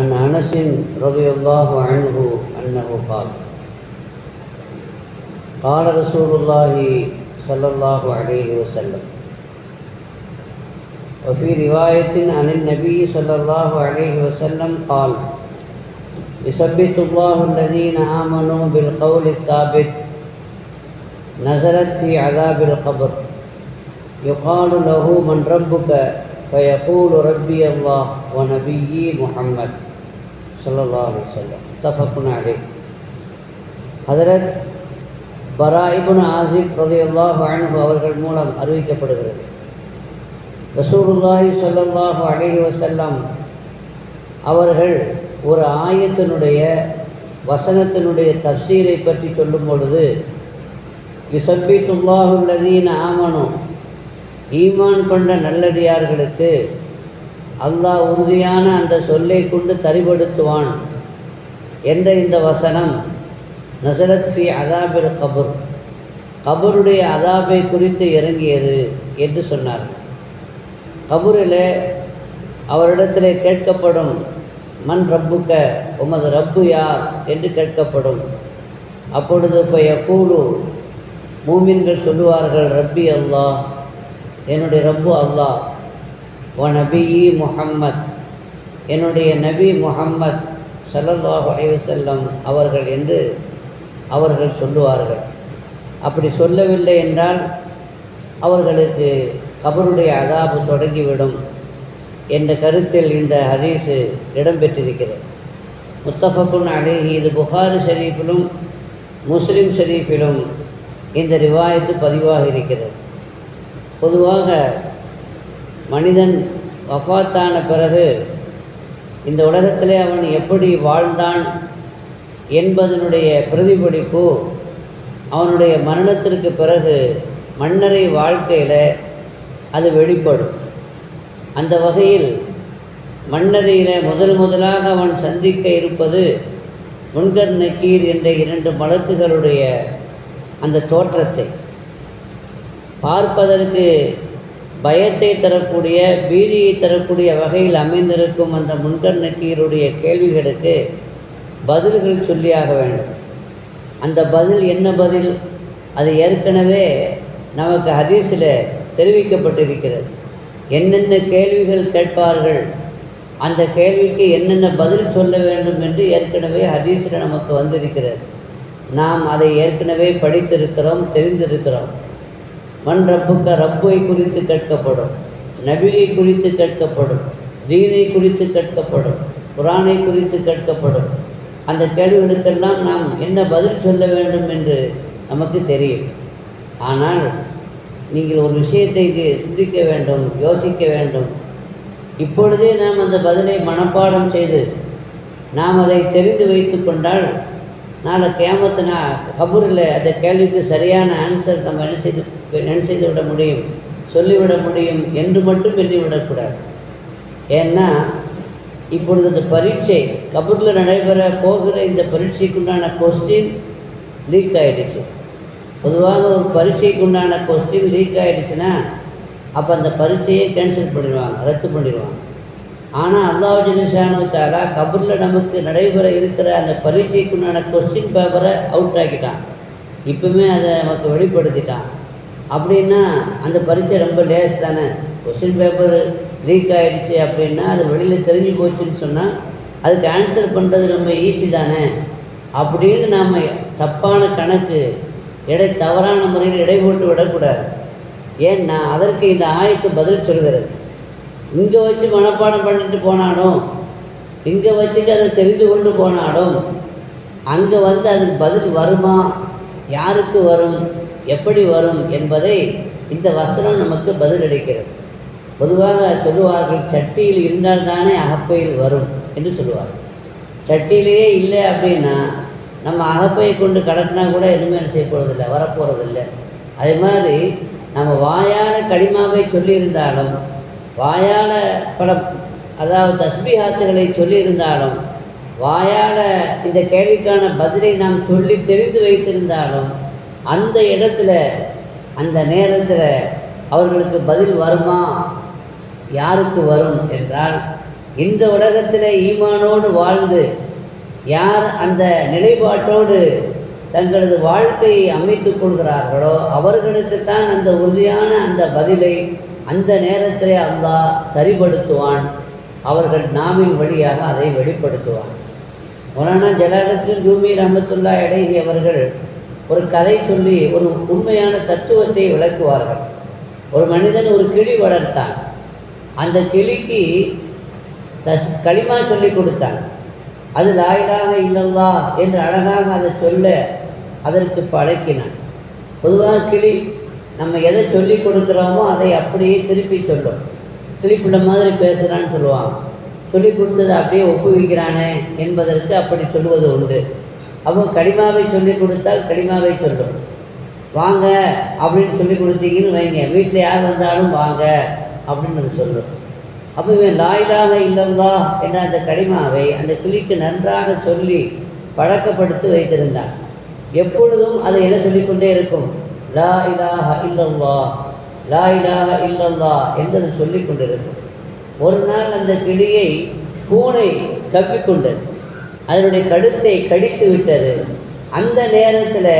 عن أنس رضي الله عنه أنه قال قال رسول الله صلى الله عليه وسلم وفي رواية عن النبي صلى الله عليه وسلم قال يثبت الله الذين آمنوا بالقول الثابت نزلت في عذاب القبر يقال له من ربك فيقول ربي الله ونبيي محمد. சல்லா அலுவலம் தஃபக்குன் அடே ஹதரத் பராயிபுன் ஆசிப் ரதையுல்லாஹ் அனுபு அவர்கள் மூலம் அறிவிக்கப்படுகிறது. ரசூலுல்லாஹி சொல்லல்லாஹு அலேஹி வசல்லாம் அவர்கள் ஒரு ஆயத்தினுடைய வசனத்தினுடைய தப்சீரை பற்றி சொல்லும் பொழுது இசப்பித்துல்லாஹுல்லதீன் ஆமனும் ஈமான் கொண்ட நல்லடியார்களுக்கு அல்லாஹ் உறுதியான அந்த சொல்லை கொண்டு தரிபடுத்துவான் என்ற இந்த வசனம். நசரத் ஃபி அதாபில் கபுர். கபருடைய அதாபை குறித்து இறங்கியது என்று சொன்னார். கபூரில் அவரிடத்தில் கேட்கப்படும் மண் ரப்புக்க? உமது ரப்பு யார்? என்று கேட்கப்படும். அப்பொழுது இப்போ யக்கூலு மூமின்கள் சொல்லுவார்கள் ரப்பி அல்லாஹ் என்னுடைய ரப்பு அல்லாஹ். ஓ நபியி முஹம்மத். என்னுடைய நபி முஹம்மத் சல்லல்லாஹு அலைவசல்லம் அவர்கள் என்று அவர்கள் சொல்லுவார்கள். அப்படி சொல்லவில்லை என்றால் அவர்களுக்கு கபருடைய அதாபு தொடங்கிவிடும் என்ற கருத்தில் இந்த ஹதீஸு இடம்பெற்றிருக்கிறது. முத்தஃபக்குன் அழகி இது புகாரி ஷரீஃபிலும் முஸ்லீம் ஷரீஃபிலும் இந்த ரிவாயத்து பதிவாக இருக்கிறது. பொதுவாக மனிதன் வஃபாத்தான பிறகு இந்த உலகத்திலே அவன் எப்படி வாழ்ந்தான் என்பதனுடைய பிரதிபலிப்பு அவனுடைய மரணத்திற்கு பிறகு மன்னரை வாழ்க்கையில் அது வெளிப்படும். அந்த வகையில் மன்னரையில் முதல் முதலாக அவன் சந்திக்க இருப்பது முன்கர் நக்கீர் என்ற இரண்டு மலக்குகளுடைய அந்த தோற்றத்தை. பார்ப்பதற்கு பயத்தை தரக்கூடிய பீதியை தரக்கூடிய வகையில் அமைந்திருக்கும் அந்த முன்கர் நக்கீருடைய கேள்விகளுக்கு பதில்கள் சொல்லியாக வேண்டும். அந்த பதில் என்ன பதில்? அது ஏற்கனவே நமக்கு ஹதீஸில் தெரிவிக்கப்பட்டிருக்கிறது. என்னென்ன கேள்விகள் கேட்பார்கள்? அந்த கேள்விக்கு என்னென்ன பதில் சொல்ல வேண்டும் என்று ஏற்கனவே ஹதீஸில் நமக்கு வந்திருக்கிறது. நாம் அதை ஏற்கனவே படித்திருக்கிறோம் தெரிந்திருக்கிறோம். மண் ரப்புக்க ரப்பை குறித்து கேட்கப்படும் நபிகை குறித்து கேட்கப்படும் தீனை குறித்து கேட்கப்படும் குரானை குறித்து கேட்கப்படும். அந்த கேள்விகளுக்கெல்லாம் நாம் என்ன பதில் சொல்ல வேண்டும் என்று நமக்கு தெரியும். ஆனால் நீங்கள் ஒரு விஷயத்தை சிந்திக்க வேண்டும் யோசிக்க வேண்டும். இப்பொழுதே நாம் அந்த பதிலை மனப்பாடம் செய்து நாம் அதை தெரிந்து வைத்து கொண்டால் நாளை கேமத்து நான் கபூரில் அந்த கேள்விக்கு சரியான ஆன்சர் நம்ம என்ன செய்து என்ன செய்து விட முடியும்? சொல்லிவிட முடியும் என்று மட்டும் எண்ணிவிடக்கூடாது ஏன்னா இப்பொழுது இந்த பரீட்சை கபூரில் நடைபெற போகிற இந்த பரீட்சைக்குண்டான கொஸ்டின் லீக் ஆகிடுச்சு பொதுவாக ஒரு பரீட்சைக்கு உண்டான கொஸ்டின் லீக் ஆகிடுச்சுன்னா அப்போ அந்த பரீட்சையை கேன்சல் பண்ணிடுவாங்க ரத்து பண்ணிடுவாங்க. ஆனால் அல்லாஹ் தாலா கபூரில் நமக்கு நடைபெற இருக்கிற அந்த பரீட்சைக்குண்டான கொஸ்டின் பேப்பரை அவுட் ஆக்கிட்டான். இப்போவுமே அதை நமக்கு வெளிப்படுத்திட்டான். அப்படின்னா அந்த பரீட்சை ரொம்ப லேஸ் தானே? கொஸ்டின் பேப்பர் லீக் ஆகிடுச்சு அப்படின்னா அது வெளியில் தெரிஞ்சு போச்சுன்னு சொன்னால் அதுக்கு ஆன்சர் பண்ணுறது ரொம்ப ஈஸி தானே? அப்படின்னு நாம் தப்பான கணக்கு எடை தவறான முறையில் எடை போட்டு விடக்கூடாது. ஏன்னா அதற்கு இந்த ஆயத்து பதில் சொல்கிறது. இங்கே வச்சு மனப்பாடம் பண்ணிட்டு போனாலும் இங்கே வச்சுட்டு அதை தெரிந்து கொண்டு போனாலும் அங்கே வந்து அதுக்கு பதில் வருமா? யாருக்கு வரும்? எப்படி வரும்? என்பதை இந்த வசனம் நமக்கு பதில் அளிக்கிறது பொதுவாக சொல்லுவார்கள் சட்டியில் இருந்தால் தானே அகப்பையில் வரும் என்று சொல்லுவார்கள். சட்டியிலேயே இல்லை அப்படின்னா நம்ம அகப்பையை கொண்டு கடக்கினா கூட எதுவுமே என்ன செய்ய போகிறதில்ல வரப்போகிறதில்ல அதே மாதிரி நம்ம வாயான களிமாவை சொல்லியிருந்தாலும் வாயால் பல அதாவது தஸ்பிஹாத்துகளை சொல்லியிருந்தாலும் வாயால் இந்த கேள்விக்கான பதிலை நாம் சொல்லி தெரிந்து வைத்திருந்தாலும் அந்த இடத்துல அந்த நேரத்தில் அவர்களுக்கு பதில் வருமா? யாருக்கு வரும் என்றால் இந்த உலகத்தில் ஈமானோடு வாழ்ந்து யார் அந்த நிலைப்பாட்டோடு தங்களது வாழ்க்கையை அமைத்துக் கொள்கிறார்களோ அவர்களுக்கு தான் அந்த உறுதியான அந்த பதிலை அந்த நேரத்திலே அல்லாஹ் சரிபடுத்துவான் அவர்கள் நாமின் வழியாக அதை வெளிப்படுத்துவான். மொலானா ஜலாலுத்தீன் ஜூமி ரஹமத்துல்லா இடையே அவர்கள் ஒரு கதை சொல்லி ஒரு உண்மையான தத்துவத்தை விளக்குவார்கள். ஒரு மனிதன் ஒரு கிளி வளர்த்தான். அந்த கிளிக்கு தஸ் களிமா சொல்லி கொடுத்தான். அது லாயிலாக இல்லல்லா என்று அழகாக அதை சொல்ல அதற்கு பழக்கினான். பொதுவாக கிளி நம்ம எதை சொல்லி கொடுக்குறோமோ அதை அப்படியே திருப்பி சொல்லும். கிளிப்பிள்ள மாதிரி பேசுகிறான்னு சொல்லுவாங்க. சொல்லி கொடுத்ததை அப்படியே ஒப்புவிக்கிறானே என்பதற்கு அப்படி சொல்வது உண்டு. அப்போ களிமாவை சொல்லி கொடுத்தால் களிமாவை சொல்லும். வாங்க அப்படின்னு சொல்லி கொடுத்தீங்கன்னு வைங்க. வீட்டில் யார் வந்தாலும் வாங்க அப்படின்னு அது சொல்லும். அப்போ இவன் லாயிலாக இல்லல்லா என்ற அந்த களிமாவை அந்த கிளிக்கு நன்றாக சொல்லி பழக்கப்படுத்தி வைத்திருந்தான். எப்பொழுதும் அதை என்ன சொல்லிக்கொண்டே இருக்கும்? லா இலாஹ இல்லல்லா லா இலாஹ இல்லல்லா என்று சொல்லிக் கொண்டிருக்கும். ஒரு நாள் அந்த கிளியை பூனை தப்பிக்கொண்டது அதனுடைய கழுத்தை கடித்து விட்டது. அந்த நேரத்தில்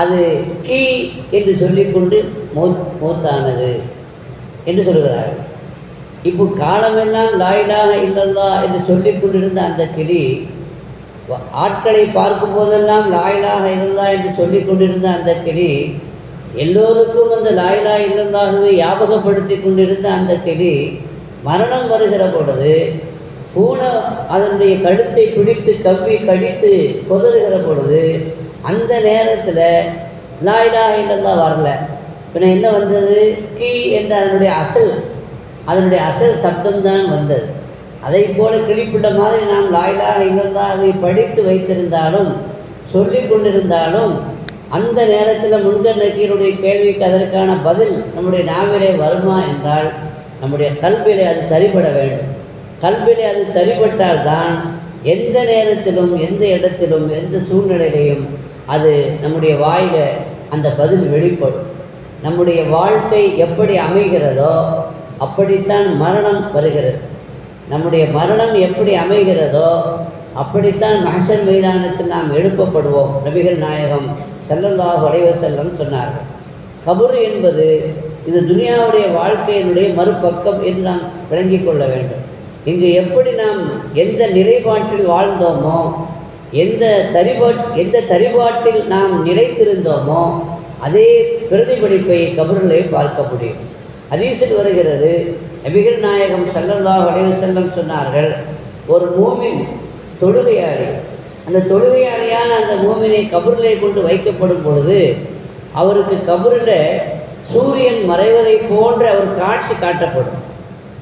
அது கீ என்று சொல்லிக்கொண்டு மூத் மூத்தானது என்று சொல்கிறார்கள். இப்போ காலமெல்லாம் லாயிலாக இல்லல்லா என்று சொல்லிக் கொண்டிருந்த அந்த கிளி ஆட்களை பார்க்கும் போதெல்லாம் லாயிலாக இல்லல்லா என்று சொல்லிக் கொண்டிருந்த அந்த கிளி எல்லோருக்கும் அந்த லாயிலா இல்லல்லாகவே ஞாபகப்படுத்தி கொண்டிருந்த அந்த கிளி மரணம் வருகிற பொழுது பூனை அதனுடைய கழுத்தை பிடித்து கவ்வி கடித்து கொதறுகிற பொழுது அந்த நேரத்தில் லாயிலா இல்லல்லா வரல. பின்ன என்ன வந்தது? கீ என்ற அதனுடைய அசல் அதனுடைய அசல் சப்தம்தான் வந்தது. அதை போல கிளிப்பிட்ட மாதிரி நாம் லாயிலாக இல்லல்லாவை படித்து வைத்திருந்தாலும் சொல்லிக் கொண்டிருந்தாலும் அந்த நேரத்தில் முன்கர் நக்கீருடைய கேள்விக்கு அதற்கான பதில் நம்முடைய நாவிலே வருமா என்றால் நம்முடைய கல்வியிலே அது தரிபட வேண்டும். கல்வியிலே அது சரிபட்டால் தான் எந்த நேரத்திலும் எந்த இடத்திலும் எந்த சூழ்நிலையிலையும் அது நம்முடைய வாயில் அந்த பதில் வெளிப்படும். நம்முடைய வாழ்க்கை எப்படி அமைகிறதோ அப்படித்தான் மரணம் வருகிறது. நம்முடைய மரணம் எப்படி அமைகிறதோ அப்படித்தான் மகசர் மைதானத்தில் நாம் எழுப்பப்படுவோம். நபிகள் நாயகம் செல்லந்தா வளைவ செல்லம் சொன்னார்கள். கபர் என்பது இது துனியாவுடைய வாழ்க்கையினுடைய மறுபக்கம் என்று நாம் விளங்கி கொள்ள வேண்டும். இங்கு எப்படி நாம் எந்த நிலைப்பாட்டில் வாழ்ந்தோமோ எந்த தரிபாட் எந்த தரிபாட்டில் நாம் நிலைத்திருந்தோமோ அதே பிரதிபலிப்பை கபரிலே பார்க்க முடியும். ஹதீஸில் வருகிறது நபிகள் நாயகம் ஸல்லல்லாஹு அடைவு செல்லம் சொன்னார்கள் ஒரு மூமின் தொழுகையாளி அந்த தொழுகையாளியான அந்த மூமினை கபூரிலே கொண்டு வைக்கப்படும் பொழுது அவருக்கு கபரில் சூரியன் மறைவதை போன்ற அவர் காட்சி காட்டப்படும்.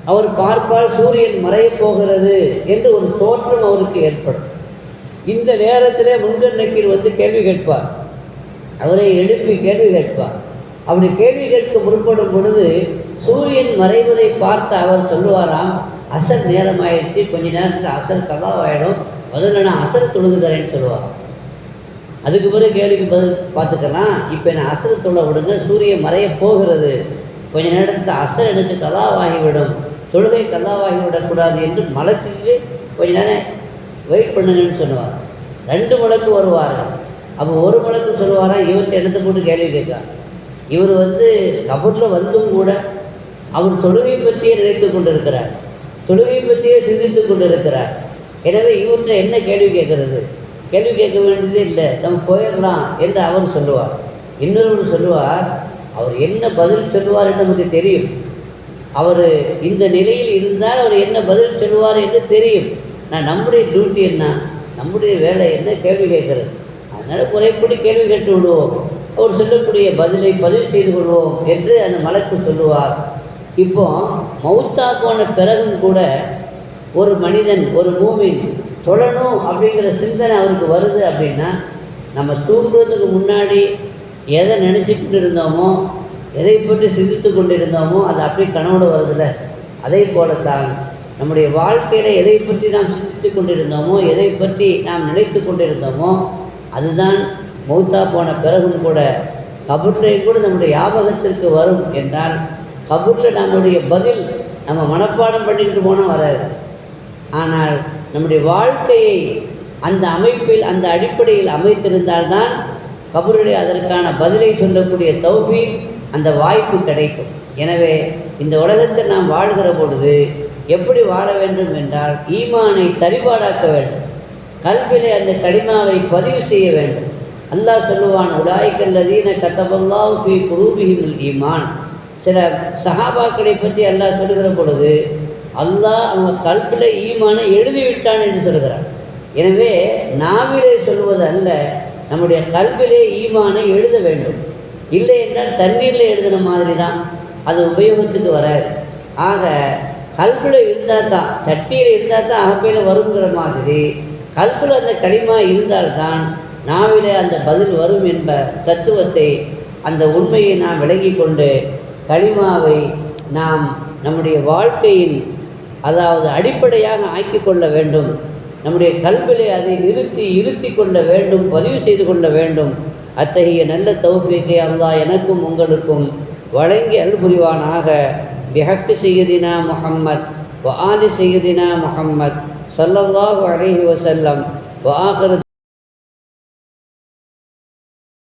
அவர் பார்ப்பால் சூரியன் மறையப் போகிறது என்று ஒரு தோற்றம் அவருக்கு ஏற்படும். இந்த நேரத்திலே முன்கர் வந்து கேள்வி கேட்பார். அவரை எழுப்பி கேள்வி கேட்பார். அப்படி கேள்வி கேட்க முற்படும் பொழுது சூரியன் மறைவதை பார்த்து அவர் சொல்லுவாராம் அசர் நேரம் ஆயிடுச்சு கொஞ்ச நேரத்துக்கு அசர் கதாவாயிடும் முதல்ல நான் அசர் தொழுகுதரேன்னு சொல்லுவார். அதுக்கு பிறகு கேள்விக்கு பதில் பார்த்துக்கலாம் இப்போ நான் அசர் தொழ விடுங்க சூரியன் மறைய போகிறது. கொஞ்ச நேரத்தில் அசர் எனக்கு கதாவாகிவிடும் தொழுகை கதாவாகி விடக்கூடாது என்று மலக்குக்கு கொஞ்ச நேரம் வெயிட் பண்ணுங்கன்னு சொல்லுவார். ரெண்டு முழக்கு வருவார்கள் அப்போ ஒரு மலக்கு சொல்லுவாராம் இவர்கிட்ட இடத்த போட்டு கேள்வி கேட்கார் இவர் வந்து கபூரில் வந்தும் கூட அவர் தொழுகை பற்றியே நினைத்து கொண்டிருக்கிறார். தொழுகை பற்றியே சிந்தித்து கொண்டிருக்கிறார். எனவே இவற்றை என்ன கேள்வி கேட்கறது? கேள்வி கேட்க வேண்டியதே இல்லை. நம்ம போயிடலாம் என்று அவர் சொல்லுவார். இன்னொருவர் சொல்லுவார் அவர் என்ன பதில் சொல்லுவார் என்று நமக்கு தெரியும். அவர் இந்த நிலையில் இருந்தால் அவர் என்ன பதில் சொல்லுவார் என்று தெரியும். நான் நம்முடைய டியூட்டி என்ன? நம்முடைய வேலை என்ன? கேள்வி கேட்கறது. அதனால் குறைப்படி கேள்வி கேட்டு விடுவோம். அவர் சொல்லக்கூடிய பதிலை பதிவு செய்து கொள்வோம் என்று அந்த மலைக்கு சொல்லுவார். இப்போ மௌத்தா போன பிறகும் கூட ஒரு மனிதன் ஒரு மூமின் தொழணும் அப்படிங்கிற சிந்தனை அவருக்கு வருது அப்படின்னா நம்ம தூங்குறதுக்கு முன்னாடி எதை நினச்சிக்கிட்டு இருந்தோமோ எதை பற்றி சிந்தித்து கொண்டிருந்தோமோ அது அப்படியே கனவுல வருதுல்ல. அதே போலத்தான் நம்முடைய வாழ்க்கையில் எதை பற்றி நாம் சிந்தித்து கொண்டிருந்தோமோ எதை பற்றி நாம் நினைத்து கொண்டிருந்தோமோ அதுதான் மௌத்தா போன பிறகும் கூட கபூர்லேயும் கூட நம்முடைய ஞாபகத்திற்கு வரும் என்றால் கபூரில் நம்முடைய பதில் நம்ம மனப்பாடம் பண்ணிக்கிட்டு போனால் வராது. ஆனால் நம்முடைய வாழ்க்கையை அந்த அமைப்பில் அந்த அடிப்படையில் அமைத்திருந்தால்தான் கபூரிலே அதற்கான பதிலை சொல்லக்கூடிய தௌஃபி அந்த வாய்ப்பு கிடைக்கும். எனவே இந்த உலகத்தில் நாம் வாழ்கிற பொழுது எப்படி வாழ வேண்டும் என்றால் ஈமானை தரிபாடாக்க வேண்டும். கல்விலே அந்த கலிமாவை பதிவு செய்ய வேண்டும். அல்லாஹ் சொல்லுவான் உலாய்க்கல்லதீன கத்தபல்லாஹ் ஃபி குரூபிஹிமுல் ஈமான். சில சஹாபாக்களை பற்றி அல்லாஹ் சொல்லுகிற பொழுது அல்லாஹ் அவங்க கல்பில் ஈமானை எழுதிவிட்டான் என்று சொல்கிறார் எனவே நாவிலே சொல்வது அல்ல நம்முடைய கல்விலே ஈமானை எழுத வேண்டும். இல்லை என்றால் தண்ணீரில் எழுதின மாதிரி தான் அது உபயோகத்துக்கு வராது. ஆக கல்பில் இருந்தால் தான் சட்டியில் இருந்தால் தான் அகப்பையில் வருங்கிற மாதிரி கல்பில் அந்த களிமா இருந்தால்தான் நாவிலே அந்த பதில் வரும் என்ப தத்துவத்தை அந்த உண்மையை நாம் விளங்கி கொண்டு களிமாவை நாம் நம்முடைய வாழ்க்கையின் அதாவது அடிப்படையாக ஆக்கி கொள்ள வேண்டும். நம்முடைய கல்விலே அதை நிறுத்தி இருத்தி கொள்ள வேண்டும் பதிவு செய்து கொள்ள வேண்டும். அத்தகைய நல்ல தௌஃபீக்கை அல்லா எனக்கும் உங்களுக்கும் வழங்கி அல்புரிவானாக பிஹக்கு செய்யதினா முகம்மத் வ செய்யதினா முகம்மத் ஸல்லல்லாஹு அலைஹி வசல்லம் வ